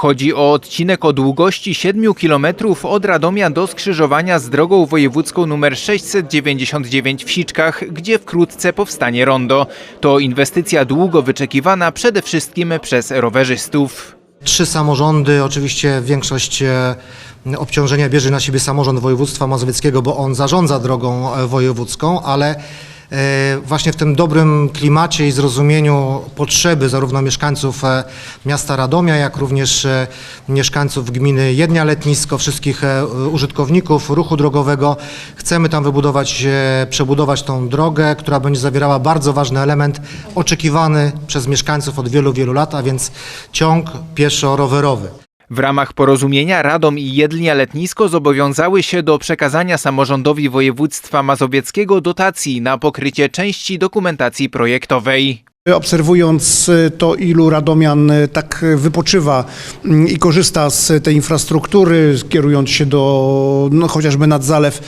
Chodzi o odcinek o długości 7 km od Radomia do skrzyżowania z drogą wojewódzką nr 699 w Siczkach, gdzie wkrótce powstanie rondo. To inwestycja długo wyczekiwana przede wszystkim przez rowerzystów. Trzy samorządy, oczywiście większość e, obciążenia bierze na siebie samorząd województwa mazowieckiego, bo on zarządza drogą e, wojewódzką, ale właśnie w tym dobrym klimacie i zrozumieniu potrzeby zarówno mieszkańców e, miasta Radomia, jak również e, mieszkańców gminy Jednia Letnisko, wszystkich e, użytkowników ruchu drogowego, chcemy tam wybudować, e, przebudować tą drogę, która będzie zawierała bardzo ważny element oczekiwany przez mieszkańców od wielu, wielu lat, a więc ciąg pieszo-rowerowy. W ramach porozumienia Radom i Jedlia Letnisko zobowiązały się do przekazania samorządowi województwa mazowieckiego dotacji na pokrycie części dokumentacji projektowej. Obserwując y, to, ilu Radomian y, tak wypoczywa mm, i korzysta z tej infrastruktury, kierując się do no, chociażby nad zalew,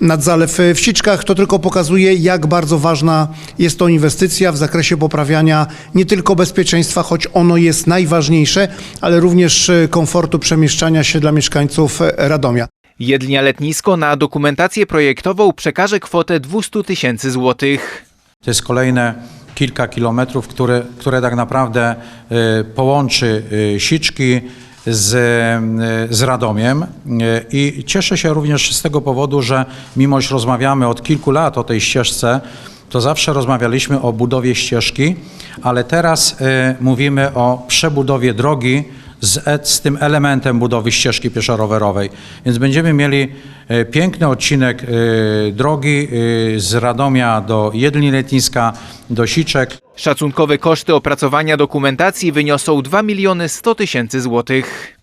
nad zalew w Siczkach, to tylko pokazuje, jak bardzo ważna jest to inwestycja w zakresie poprawiania nie tylko bezpieczeństwa, choć ono jest najważniejsze, ale również y, komfortu przemieszczania się dla mieszkańców y, Radomia. Jedlia Letnisko na dokumentację projektową przekaże kwotę 200 tysięcy złotych. To jest kolejne kilka kilometrów, które, które tak naprawdę y, połączy y, Siczki z, y, z Radomiem. I cieszę się również z tego powodu, że mimo iż rozmawiamy od kilku lat o tej ścieżce, to zawsze rozmawialiśmy o budowie ścieżki, ale teraz mówimy o przebudowie drogi z, z tym elementem budowy ścieżki pieszo-rowerowej. Więc będziemy mieli e, piękny odcinek e, drogi e, z Radomia do Jedli Letniska, do Siczek. Szacunkowe koszty opracowania dokumentacji wyniosą 2 miliony 100 tysięcy złotych.